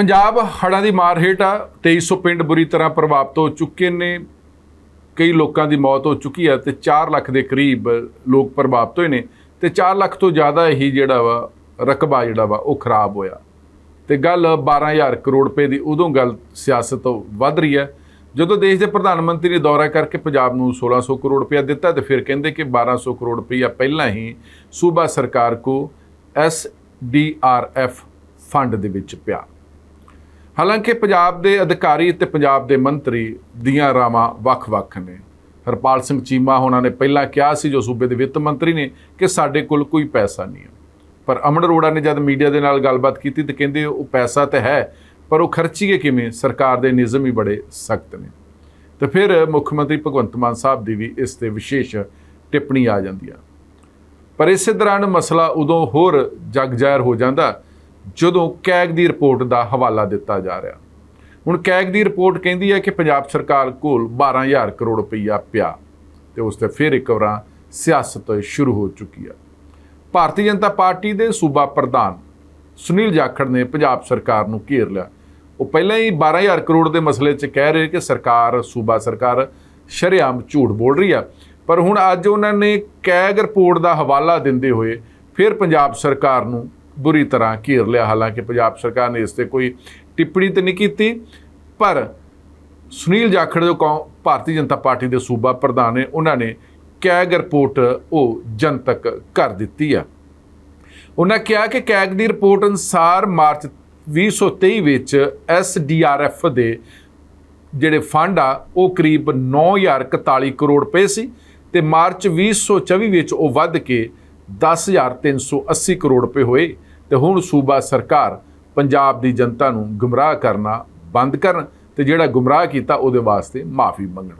ਪੰਜਾਬ ਹੜ੍ਹਾਂ ਦੀ ਮਾਰ ਹੇਠ ਆ 2300 ਪਿੰਡ ਬੁਰੀ ਤਰ੍ਹਾਂ ਪ੍ਰਭਾਵਿਤ ਹੋ ਚੁੱਕੇ ਨੇ। ਕਈ ਲੋਕਾਂ ਦੀ ਮੌਤ ਹੋ ਚੁੱਕੀ ਹੈ ਤੇ 4 ਲੱਖ ਦੇ ਕਰੀਬ ਲੋਕ ਪ੍ਰਭਾਵਿਤ ਹੋਏ ਨੇ ਤੇ 4 ਲੱਖ ਤੋਂ ਜ਼ਿਆਦਾ ਹੀ ਜਿਹੜਾ ਵਾ, ਰਕਬਾ ਜਿਹੜਾ ਵਾ, ਉਹ ਖਰਾਬ ਹੋਇਆ। ਤੇ ਗੱਲ 12000 ਕਰੋੜ ਰੁਪਏ ਦੀ ਉਦੋਂ ਗੱਲ ਸਿਆਸਤ ਤੋਂ ਵੱਧ ਰਹੀ ਹੈ। ਜਦੋਂ ਦੇਸ਼ ਦੇ ਪ੍ਰਧਾਨ ਮੰਤਰੀ ਨੇ ਦੌਰਾ ਕਰਕੇ ਪੰਜਾਬ ਨੂੰ 1600 ਕਰੋੜ ਰੁਪਇਆ ਦਿੱਤਾ ਤੇ ਫਿਰ ਕਹਿੰਦੇ ਕਿ 1200 ਕਰੋੜ ਰੁਪਇਆ ਪਹਿਲਾਂ ਹੀ ਸੂਬਾ ਸਰਕਾਰ ਕੋ S D R F fund ਦੇ ਵਿੱਚ ਪਿਆ। ਹਾਲਾਂਕਿ ਪੰਜਾਬ ਦੇ ਅਧਿਕਾਰੀ ਤੇ ਪੰਜਾਬ ਦੇ ਮੰਤਰੀ ਦੀਆਂ ਰਾਵਾਂ ਵੱਖ-ਵੱਖ ਨੇ। ਹਰਪਾਲ ਸਿੰਘ ਚੀਮਾ ਉਹਨਾਂ ਨੇ ਪਹਿਲਾਂ ਕਿਹਾ ਸੀ, ਜੋ ਸੂਬੇ ਦੇ ਵਿੱਤ ਮੰਤਰੀ ਨੇ, ਕਿ ਸਾਡੇ ਕੋਲ ਕੋਈ ਪੈਸਾ ਨਹੀਂ ਹੈ। ਪਰ ਅਮਨ ਅਰੋੜਾ ਨੇ ਜਦ ਮੀਡੀਆ ਦੇ ਨਾਲ ਗੱਲਬਾਤ ਕੀਤੀ ਤੇ ਕਹਿੰਦੇ ਉਹ ਪੈਸਾ ਤਾਂ ਹੈ, ਪਰ ਉਹ ਖਰਚੀਏ ਕਿਵੇਂ? ਸਰਕਾਰ ਦੇ ਨਿਯਮ ਹੀ ਬੜੇ ਸਖਤ ਨੇ। ਤੇ ਫਿਰ ਮੁੱਖ ਮੰਤਰੀ ਭਗਵੰਤ ਮਾਨ ਸਾਹਿਬ ਦੀ ਵੀ ਇਸ ਤੇ ਵਿਸ਼ੇਸ਼ ਟਿੱਪਣੀ ਆ ਜਾਂਦੀ ਆ। ਪਰ ਇਸੇ ਦੌਰਾਨ ਮਸਲਾ ਉਦੋਂ ਹੋਰ ਜਗ ਹੋ ਜਾਂਦਾ ਜਦੋਂ ਕੈਗ ਦੀ ਰਿਪੋਰਟ ਦਾ ਹਵਾਲਾ ਦਿੱਤਾ ਜਾ ਰਿਹਾ। ਹੁਣ ਕੈਗ ਦੀ ਰਿਪੋਰਟ ਕਹਿੰਦੀ ਹੈ ਕਿ ਪੰਜਾਬ ਸਰਕਾਰ ਕੋਲ 12000 ਕਰੋੜ ਰੁਪਈਆ ਪਿਆ ਤੇ ਉਸ ਤੇ ਫਿਰ ਇੱਕ ਵਾਰਾਂ ਸਿਆਸਤ ਸ਼ੁਰੂ ਹੋ ਚੁੱਕੀ ਆ ਭਾਰਤੀ ਜਨਤਾ ਪਾਰਟੀ ਦੇ ਸੂਬਾ ਪ੍ਰਧਾਨ ਸੁਨੀਲ ਜਾਖੜ ਨੇ ਪੰਜਾਬ ਸਰਕਾਰ ਨੂੰ ਘੇਰ ਲਿਆ। ਉਹ ਪਹਿਲਾਂ ਹੀ 12000 ਕਰੋੜ ਦੇ ਮਸਲੇ 'ਚ ਕਹਿ ਰਹੇ ਕਿ ਸਰਕਾਰ, ਸੂਬਾ ਸਰਕਾਰ ਸ਼ਰੇਆਮ ਝੂਠ ਬੋਲ ਰਹੀ ਆ ਪਰ ਹੁਣ ਅੱਜ ਉਹਨਾਂ ਨੇ ਕੈਗ ਰਿਪੋਰਟ ਦਾ ਹਵਾਲਾ ਦਿੰਦੇ ਹੋਏ ਫਿਰ ਪੰਜਾਬ ਸਰਕਾਰ ਨੂੰ ਬੁਰੀ ਤਰ੍ਹਾਂ ਘੇਰ ਲਿਆ। ਹਾਲਾਂਕਿ ਪੰਜਾਬ ਸਰਕਾਰ ਨੇ ਇਸ ਤੇ ਕੋਈ ਟਿੱਪਣੀ ਤੇ ਨਹੀਂ ਕੀਤੀ, ਪਰ ਸੁਨੀਲ ਜਾਖੜ ਜੋ ਕੌ, ਭਾਰਤੀ ਜਨਤਾ ਪਾਰਟੀ ਦੇ ਸੂਬਾ ਪ੍ਰਧਾਨ ਨੇ, ਉਹਨਾਂ ਨੇ ਕੈਗ ਰਿਪੋਰਟ ਉਹ ਜਨਤਕ ਕਰ ਦਿੱਤੀ ਆ। ਉਹਨਾਂ ਕਿਹਾ ਕਿ ਕੈਗ ਦੀ ਰਿਪੋਰਟ ਅਨੁਸਾਰ ਮਾਰਚ 2023 ਵਿੱਚ ਐਸਡੀਆਰਐਫ ਦੇ ਜਿਹੜੇ ਫੰਡ ਆ, ਉਹ ਕਰੀਬ 9041 ਕਰੋੜ ਰੁਪਏ ਸੀ ਤੇ ਮਾਰਚ 2024 ਵਿੱਚ ਉਹ ਵੱਧ ਕੇ 10380 ਕਰੋੜ ਰੁਪਏ ਹੋਏ। ਤੇ ਹੁਣ ਸੂਬਾ ਸਰਕਾਰ ਪੰਜਾਬ ਦੀ ਜਨਤਾ ਨੂੰ ਗੁੰਮਰਾਹ ਕਰਨਾ ਬੰਦ ਕਰਨ ਤੇ ਜਿਹੜਾ ਗੁੰਮਰਾਹ ਕੀਤਾ ਉਹਦੇ ਵਾਸਤੇ ਮਾਫੀ ਮੰਗਣ।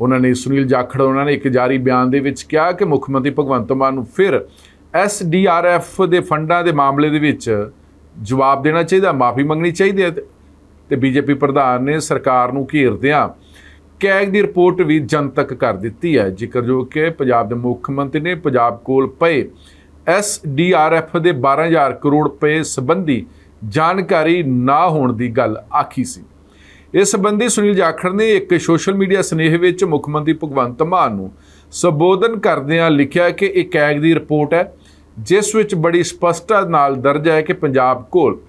ਉਹਨਾਂ ਨੇ ਸੁਨੀਲ ਜਾਖੜ, ਉਹਨਾਂ ਨੇ ਇੱਕ ਜਾਰੀ ਬਿਆਨ ਦੇ ਵਿੱਚ ਕਿਹਾ ਕਿ ਮੁੱਖ ਮੰਤਰੀ ਭਗਵੰਤ ਮਾਨ ਨੂੰ ਫਿਰ ਐਸਡੀਆਰਐਫ ਦੇ ਫੰਡਾਂ ਦੇ ਮਾਮਲੇ ਦੇ ਵਿੱਚ ਜਵਾਬ ਦੇਣਾ ਚਾਹੀਦਾ, ਮਾਫੀ ਮੰਗਣੀ ਚਾਹੀਦੀ ਹੈ ਤੇ- ਤੇ ਬੀਜੇਪੀ ਪ੍ਰਧਾਨ ਨੇ ਸਰਕਾਰ ਨੂੰ ਘੇਰਦਿਆਂ ਕੈਗ ਦੀ ਰਿਪੋਰਟ ਵੀ ਜਨਤਕ ਕਰ ਦਿੱਤੀ ਹੈ। ਜ਼ਿਕਰ ਜੋ ਕਿ ਪੰਜਾਬ ਦੇ ਮੁੱਖ ਮੰਤਰੀ ਨੇ ਪੰਜਾਬ ਕੋਲ ਪਏ ਐਸਡੀਆਰਐਫ ਦੇ 12000 ਕਰੋੜ ਰੁਪਏ ਸੰਬੰਧੀ ਜਾਣਕਾਰੀ ਨਾ ਹੋਣ ਦੀ ਗੱਲ ਆਖੀ ਸੀ। ਇਸ ਸੰਬੰਧੀ ਸੁਨੀਲ ਜਾਖੜ ਨੇ ਇੱਕ ਸੋਸ਼ਲ ਮੀਡੀਆ ਸਨੇਹ ਵਿੱਚ ਮੁੱਖ ਮੰਤਰੀ ਭਗਵੰਤ ਮਾਨ ਨੂੰ ਸੰਬੋਧਨ ਕਰਦਿਆਂ ਲਿਖਿਆ ਕਿ ਇਹ ਕੈਗ ਦੀ ਰਿਪੋਰਟ ਹੈ, ਜਿਸ ਵਿੱਚ ਬੜੀ ਸਪਸ਼ਟਤਾ ਨਾਲ ਦਰਜ ਹੈ ਕਿ ਪੰਜਾਬ ਕੋਲ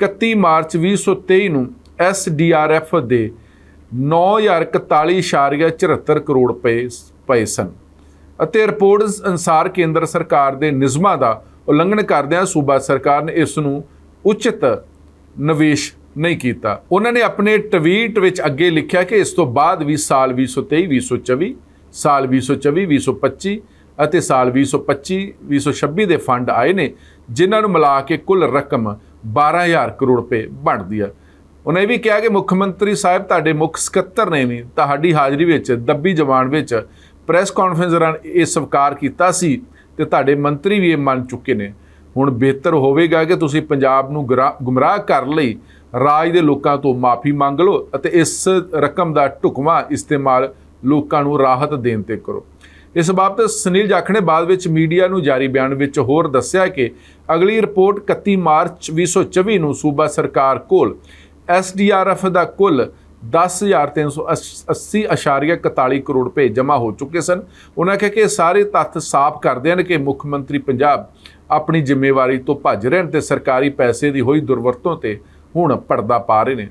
31 ਮਾਰਚ 2023 ਨੂੰ ਐਸਡੀਆਰਐਫ ਦੇ 9041.74 ਕਰੋੜ ਰੁਪਏ ਪਏ ਸਨ। ਅਤੇ ਰਿਪੋਰਟਸ ਅਨੁਸਾਰ ਕੇਂਦਰ ਸਰਕਾਰ ਦੇ ਨਿਯਮਾਂ ਦਾ ਉਲੰਘਣ ਕਰਦਿਆਂ ਸੂਬਾ ਸਰਕਾਰ ਨੇ ਇਸ ਨੂੰ ਉਚਿਤ ਨਿਵੇਸ਼ ਨਹੀਂ ਕੀਤਾ। ਉਹਨਾਂ ਨੇ ਆਪਣੇ ਟਵੀਟ ਵਿੱਚ ਅੱਗੇ ਲਿਖਿਆ ਕਿ ਇਸ ਤੋਂ ਬਾਅਦ ਵੀ ਸਾਲ 2023 2024 ਸਾਲ 2024 2025 ਅਤੇ ਸਾਲ 2025 2026 ਦੇ ਫੰਡ ਆਏ ਨੇ, ਜਿਨ੍ਹਾਂ ਨੂੰ ਮਿਲਾ ਕੇ ਕੁੱਲ ਰਕਮ 12000 ਕਰੋੜ ਰੁਪਏ ਬਣਦੀ ਹੈ ਉਹਨੇ ਇਹ ਵੀ ਕਿਹਾ ਕਿ ਮੁੱਖ ਮੰਤਰੀ ਸਾਹਿਬ ਤੁਹਾਡੇ ਮੁੱਖ ਸਕੱਤਰ ਨੇ ਵੀ, ਤੁਹਾਡੀ ਹਾਜ਼ਰੀ ਵਿੱਚ, ਦੱਬੀ ਜਵਾਨ ਵਿੱਚ ਪ੍ਰੈਸ ਕਾਨਫਰੰਸ ਦੌਰਾਨ ਇਹ ਸਵੀਕਾਰ ਕੀਤਾ ਸੀ ਤੇ ਤੁਹਾਡੇ ਮੰਤਰੀ ਵੀ ਇਹ ਮੰਨ ਚੁੱਕੇ ਨੇ। ਹੁਣ ਬਿਹਤਰ ਹੋਵੇਗਾ ਕਿ ਤੁਸੀਂ ਪੰਜਾਬ ਨੂੰ ਗੁਰਾ- ਗੁੰਮਰਾਹ ਕਰਨ ਲਈ, ਰਾਜ ਦੇ ਲੋਕਾਂ ਤੋਂ ਮਾਫੀ ਮੰਗ ਲਓ ਅਤੇ ਇਸ ਰਕਮ ਦਾ ਢੁਕਵਾਂ ਇਸਤੇਮਾਲ ਲੋਕਾਂ ਨੂੰ ਰਾਹਤ ਦੇਣ ਤੇ ਕਰੋ। ਇਸ ਬਾਬਤ ਸੁਨੀਲ ਜਾਖੜ ਨੇ ਬਾਅਦ ਵਿੱਚ ਮੀਡੀਆ ਨੂੰ ਜਾਰੀ ਬਿਆਨ ਵਿੱਚ ਹੋਰ ਦੱਸਿਆ ਕਿ ਅਗਲੀ ਰਿਪੋਰਟ 31 ਮਾਰਚ 2024 ਨੂੰ ਸੂਬਾ ਸਰਕਾਰ ਕੋਲ ਐਸਡੀਆਰਐਫ ਦਾ ਕੁੱਲ 10380.41 ਕਰੋੜ ਰੁਪਏ ਜਮ੍ਹਾਂ ਹੋ ਚੁੱਕੇ ਸਨ। ਉਹਨਾਂ ਕਿਹਾ ਕਿ ਇਹ ਸਾਰੇ ਤੱਥ ਸਾਫ਼ ਕਰਦੇ ਹਨ ਕਿ ਮੁੱਖ ਮੰਤਰੀ ਪੰਜਾਬ ਆਪਣੀ ਜ਼ਿੰਮੇਵਾਰੀ ਤੋਂ ਭੱਜ ਰਹੇ ਹਨ ਤੇ ਸਰਕਾਰੀ ਪੈਸੇ ਦੀ ਹੋਈ ਦੁਰਵਰਤੋਂ ਤੇ ਹੁਣ ਪਰਦਾ ਪਾ ਰਹੇ ਨੇ।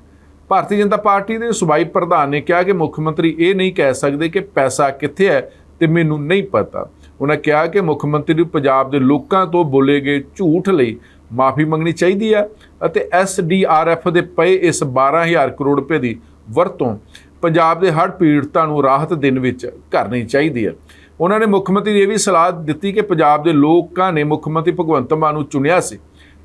ਭਾਰਤੀ ਜਨਤਾ ਪਾਰਟੀ ਦੇ ਸੂਬਾਈ ਪ੍ਰਧਾਨ ਨੇ ਕਿਹਾ ਕਿ ਮੁੱਖ ਮੰਤਰੀ ਇਹ ਨਹੀਂ ਕਹਿ ਸਕਦੇ ਕਿ ਪੈਸਾ ਕਿੱਥੇ ਹੈ ਤੇ ਮੈਨੂੰ ਨਹੀਂ ਪਤਾ। ਉਹਨਾਂ ਕਿਹਾ ਕਿ ਮੁੱਖ ਮੰਤਰੀ ਨੂੰ ਪੰਜਾਬ ਦੇ ਲੋਕਾਂ ਤੋਂ ਬੋਲੇ ਗਏ ਝੂਠ ਲਈ ਮਾਫੀ ਮੰਗਣੀ ਚਾਹੀਦੀ ਹੈ ਅਤੇ ਐਸਡੀਆਰਐਫ ਦੇ ਪਏ ਇਸ 12000 ਕਰੋੜ ਰੁਪਏ ਦੀ ਵਰਤੋਂ ਪੰਜਾਬ ਦੇ ਹਰ ਪੀੜਤਾਂ ਨੂੰ ਰਾਹਤ ਦੇਣ ਵਿੱਚ ਕਰਨੀ ਚਾਹੀਦੀ ਹੈ। ਉਹਨਾਂ ਨੇ ਮੁੱਖ ਮੰਤਰੀ ਇਹ ਵੀ ਸਲਾਹ ਦਿੱਤੀ ਕਿ ਪੰਜਾਬ ਦੇ ਲੋਕਾਂ ਨੇ ਮੁੱਖ ਮੰਤਰੀ ਭਗਵੰਤ ਮਾਨ ਨੂੰ ਚੁਣਿਆ ਸੀ,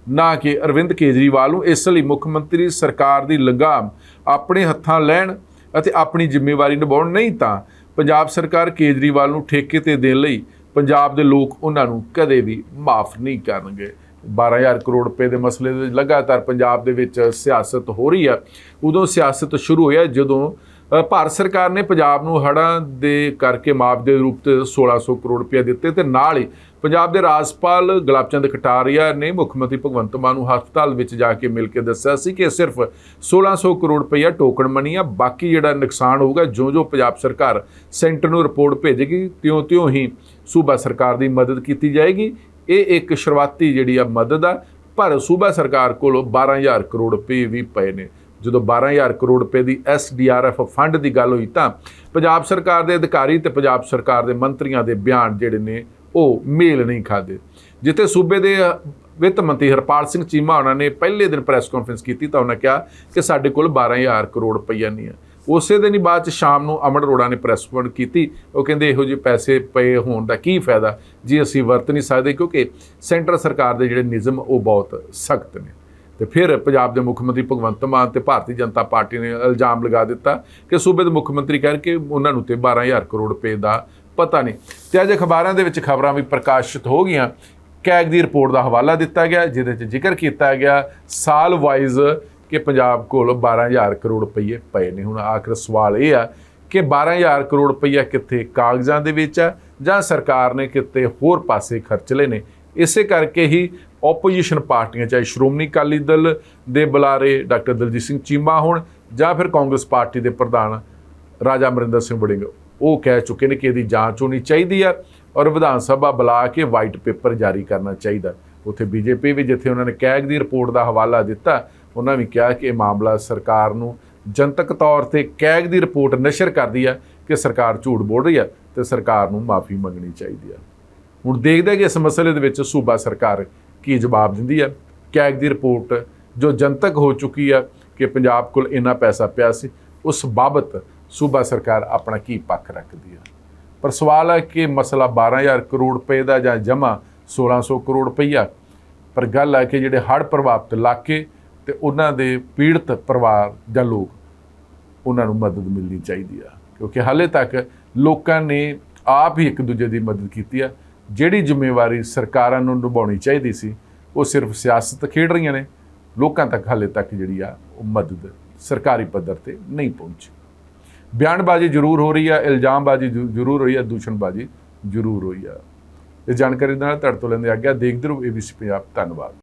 ਨਾ ਕਿ ਅਰਵਿੰਦ ਕੇਜਰੀਵਾਲ ਨੂੰ। ਇਸ ਲਈ ਮੁੱਖ ਮੰਤਰੀ ਸਰਕਾਰ ਦੀ ਲਗਾਮ ਆਪਣੇ ਹੱਥਾਂ ਲੈਣ ਅਤੇ ਆਪਣੀ ਜ਼ਿੰਮੇਵਾਰੀ ਨਿਭਾਉਣ ਨਹੀਂ ਤਾਂ ਪੰਜਾਬ ਸਰਕਾਰ ਕੇਜਰੀਵਾਲ ਨੂੰ ਠੇਕੇ ਤੇ ਦੇਣ ਲਈ ਪੰਜਾਬ ਦੇ ਲੋਕ ਉਹਨਾਂ ਨੂੰ ਕਦੇ ਵੀ ਮਾਫ ਨਹੀਂ ਕਰਨਗੇ। 12000 ਕਰੋੜ ਰੁਪਏ ਦੇ ਮਸਲੇ ਦੇ ਲਗਾਤਾਰ ਪੰਜਾਬ ਦੇ ਵਿੱਚ ਸਿਆਸਤ ਹੋ ਰਹੀ ਆ। ਉਦੋਂ ਸਿਆਸਤ ਸ਼ੁਰੂ ਹੋਇਆ ਜਦੋਂ ਭਾਰਤ ਸਰਕਾਰ ਨੇ ਪੰਜਾਬ ਨੂੰ ਹੜ੍ਹਾਂ ਦੇ ਕਰਕੇ ਮੁਆਵਜ਼ੇ ਦੇ ਰੂਪ ਤੇ 1600 ਕਰੋੜ ਰੁਪਏ ਦਿੱਤੇ ਤੇ ਨਾਲ ਹੀ ਪੰਜਾਬ ਦੇ ਰਾਜਪਾਲ ਗੁਲਾਬਚੰਦ ਕਟਾਰੀਆ ਨੇ ਮੁੱਖ ਮੰਤਰੀ ਭਗਵੰਤ ਮਾਨ ਨੂੰ ਹਸਪਤਾਲ ਵਿੱਚ ਜਾ ਕੇ ਮਿਲ ਕੇ ਦੱਸਿਆ ਸੀ ਕਿ ਇਹ ਸਿਰਫ 1600 ਕਰੋੜ ਰੁਪਈਆ ਟੋਕਨ ਮਨੀ ਆ, ਬਾਕੀ ਜਿਹੜਾ ਨੁਕਸਾਨ ਹੋਊਗਾ, ਜੋ-ਜੋ ਪੰਜਾਬ ਸਰਕਾਰ ਸੈਂਟਰ ਨੂੰ ਰਿਪੋਰਟ ਭੇਜੇਗੀ, ਤਿਉਂ-ਤਿਉਂ ਹੀ ਸੂਬਾ ਸਰਕਾਰ ਦੀ ਮਦਦ ਕੀਤੀ ਜਾਏਗੀ। ਇਹ ਇੱਕ ਸ਼ੁਰੂਆਤੀ ਜਿਹੜੀ ਆ ਮਦਦ ਆ, ਪਰ ਸੂਬਾ ਸਰਕਾਰ ਕੋਲ 12000 ਕਰੋੜ ਰੁਪਏ ਵੀ ਪਏ ਨੇ। ਜਦੋਂ 12000 ਕਰੋੜ ਰੁਪਏ ਦੀ ਐਸਡੀਆਰਐਫ ਫੰਡ ਦੀ ਗੱਲ ਹੋਈ ਤਾਂ ਪੰਜਾਬ ਸਰਕਾਰ ਦੇ ਅਧਿਕਾਰੀ ਤੇ ਪੰਜਾਬ ਸਰਕਾਰ ਦੇ ਮੰਤਰੀਆਂ ਦੇ ਬਿਆਨ ਜਿਹੜੇ ਨੇ, ਉਹ ਮੇਲ ਨਹੀਂ ਖਾਦੇ ਜਿੱਥੇ ਸੂਬੇ ਦੇ ਵਿੱਤ ਮੰਤਰੀ ਹਰਪਾਲ ਸਿੰਘ ਚੀਮਾ ਉਹਨਾਂ ਨੇ ਪਹਿਲੇ ਦਿਨ ਪ੍ਰੈਸ ਕਾਨਫਰੰਸ ਕੀਤੀ ਤਾਂ ਉਹਨਾਂ ਕਿਹਾ ਕਿ ਸਾਡੇ ਕੋਲ 12000 ਕਰੋੜ ਰੁਪਈਆ ਨਹੀਂ ਹੈ ਉਸੇ ਦਿਨ ਹੀ ਬਾਅਦ ਚ ਸ਼ਾਮ ਨੂੰ ਅਮਨ ਅਰੋੜਾ ਨੇ ਪ੍ਰੈਸ ਕਾਨਫਰੰਸ ਕੀਤੀ। ਉਹ ਕਹਿੰਦੇ, ਇਹੋ ਜਿਹੇ ਪੈਸੇ ਪਏ ਹੋਣ ਦਾ ਕੀ ਫਾਇਦਾ? ਜੀ ਅਸੀਂ ਵਰਤ ਨਹੀਂ ਸਕਦੇ, ਕਿਉਂਕਿ ਸੈਂਟਰ ਸਰਕਾਰ ਦੇ ਜਿਹੜੇ ਨਿਯਮ, ਉਹ ਬਹੁਤ ਸਖਤ ਨੇ। ਤੇ ਫਿਰ ਪੰਜਾਬ ਦੇ ਮੁੱਖ ਮੰਤਰੀ ਭਗਵੰਤ ਮਾਨ ਤੇ ਭਾਰਤੀ ਜਨਤਾ ਪਾਰਟੀ ਨੇ ਇਲਜ਼ਾਮ ਲਗਾ ਦਿੱਤਾ ਕਿ ਸੂਬੇ ਦੇ ਮੁੱਖ ਮੰਤਰੀ ਕਰਕੇ ਉਹਨਾਂ ਨੂੰ ਤੇ 12000 ਕਰੋੜ ਰੁਪਏ ਦਾ ਪਤਾ ਨਹੀਂ। ਤੇ ਅੱਜ ਅਖਬਾਰਾਂ ਦੇ ਵਿੱਚ ਖਬਰਾਂ ਵੀ ਪ੍ਰਕਾਸ਼ਿਤ ਹੋ ਗਈਆਂ। ਕੈਗ ਦੀ ਰਿਪੋਰਟ ਦਾ ਹਵਾਲਾ ਦਿੱਤਾ ਗਿਆ, ਜਿਹਦੇ 'ਚ ਜ਼ਿਕਰ ਕੀਤਾ ਗਿਆ ਸਾਲ ਵਾਈਜ਼ ਕਿ ਪੰਜਾਬ ਕੋਲ 12000 ਕਰੋੜ ਰੁਪਏ ਪਏ ਨੇ। ਹੁਣ ਆਖਰ ਸਵਾਲ ਇਹ ਆ ਕਿ 12000 ਕਰੋੜ ਰੁਪਈਆ ਕਿੱਥੇ ਕਾਗਜ਼ਾਂ ਦੇ ਵਿੱਚ ਆ ਜਾਂ ਸਰਕਾਰ ਨੇ ਕਿਤੇ ਹੋਰ ਪਾਸੇ ਖਰਚ ਲਏ ਨੇ? ਇਸੇ ਕਰਕੇ ਹੀ ਆਪੋਜੀਸ਼ਨ ਪਾਰਟੀਆਂ, ਚਾਹੇ ਸ਼੍ਰੋਮਣੀ ਅਕਾਲੀ ਦਲ ਦੇ ਬੁਲਾਰੇ ਡਾਕਟਰ ਦਲਜੀਤ ਸਿੰਘ ਚੀਮਾ ਹੋਣ ਜਾਂ ਫਿਰ ਕਾਂਗਰਸ ਪਾਰਟੀ ਦੇ ਪ੍ਰਧਾਨ ਰਾਜਾ ਅਮਰਿੰਦਰ ਸਿੰਘ ਵੜਿੰਗ, ਉਹ ਕਹਿ ਚੁੱਕੇ ਨੇ ਕਿ ਇਹਦੀ ਜਾਂਚ ਹੋਣੀ ਚਾਹੀਦੀ ਆ ਔਰ ਵਿਧਾਨ ਸਭਾ ਬੁਲਾ ਕੇ ਵਾਈਟ ਪੇਪਰ ਜਾਰੀ ਕਰਨਾ ਚਾਹੀਦਾ। ਉੱਥੇ ਬੀਜੇਪੀ ਵੀ ਜਿੱਥੇ ਉਹਨਾਂ ਨੇ ਕੈਗ ਦੀ ਰਿਪੋਰਟ ਦਾ ਹਵਾਲਾ ਦਿੱਤਾ ਉਹਨਾਂ ਵੀ ਕਿਹਾ ਕਿ ਇਹ ਮਾਮਲਾ ਸਰਕਾਰ ਨੂੰ ਜਨਤਕ ਤੌਰ ਤੇ ਕੈਗ ਦੀ ਰਿਪੋਰਟ ਨਸ਼ਰ ਕਰਦੀ ਆ ਕਿ ਸਰਕਾਰ ਝੂਠ ਬੋਲ ਰਹੀ ਆ ਤੇ ਸਰਕਾਰ ਨੂੰ ਮਾਫੀ ਮੰਗਣੀ ਚਾਹੀਦੀ ਆ। ਹੁਣ ਦੇਖਦੇ ਕਿ ਇਸ ਮਸਲੇ ਦੇ ਵਿੱਚ ਸੂਬਾ ਸਰਕਾਰ ਕੀ ਜਵਾਬ ਦਿੰਦੀ ਹੈ ਕੈਗ ਦੀ ਰਿਪੋਰਟ ਜੋ ਜਨਤਕ ਹੋ ਚੁੱਕੀ ਹੈ ਕਿ ਪੰਜਾਬ ਕੋਲ ਇੰਨਾ ਪੈਸਾ ਪਿਆ ਸੀ, ਉਸ ਬਾਬਤ ਸੂਬਾ ਸਰਕਾਰ ਆਪਣਾ ਕੀ ਪੱਖ ਰੱਖਦੀ ਹੈ ਪਰ ਸਵਾਲ ਹੈ ਕਿ ਮਸਲਾ 12000 ਕਰੋੜ ਰੁਪਏ ਦਾ ਜਾਂ ਜਮਾ 1600 ਕਰੋੜ ਰੁਪਈਆ, ਪਰ ਗੱਲ ਹੈ ਕਿ ਜਿਹੜੇ ਹੜ੍ਹ ਪ੍ਰਭਾਵਿਤ ਇਲਾਕੇ ਤੇ ਉਹਨਾਂ ਦੇ ਪੀੜਤ ਪਰਿਵਾਰ ਜਾਂ ਲੋਕ ਉਹਨਾਂ ਨੂੰ ਮਦਦ ਮਿਲਣੀ ਚਾਹੀਦੀ ਆ। ਕਿਉਂਕਿ ਹਾਲੇ ਤੱਕ ਲੋਕਾਂ ਨੇ ਆਪ ਹੀ ਇੱਕ ਦੂਜੇ ਦੀ ਮਦਦ ਕੀਤੀ ਆ। ਜਿਹੜੀ ਜ਼ਿੰਮੇਵਾਰੀ ਸਰਕਾਰਾਂ ਨੂੰ ਨਿਭਾਉਣੀ ਚਾਹੀਦੀ ਸੀ, ਉਹ ਸਿਰਫ ਸਿਆਸਤ ਖੇਡ ਰਹੀਆਂ ਨੇ। ਲੋਕਾਂ ਤੱਕ ਹਾਲੇ ਤੱਕ ਜਿਹੜੀ ਆ, ਉਹ ਮਦਦ ਸਰਕਾਰੀ ਪੱਧਰ ਤੇ ਨਹੀਂ ਪਹੁੰਚੀ। ਬਿਆਨਬਾਜ਼ੀ ਜ਼ਰੂਰ ਹੋ ਰਹੀ ਆ, ਇਲਜ਼ਾਮਬਾਜ਼ੀ ਜ਼ਰੂਰ ਹੋਈ ਆ, ਦੂਸ਼ਣਬਾਜ਼ੀ ਜ਼ਰੂਰ ਹੋਈ ਆ। ਇਹ ਜਾਣਕਾਰੀ ਦੇ ਨਾਲ ਤੁਹਾਡੇ ਤੋਂ ਲੈਂਦੇ ਆ ਗਿਆ ਦੇਖਦੇ ਰਹੋ ਏਬੀਸੀ ਪੰਜਾਬ ਧੰਨਵਾਦ।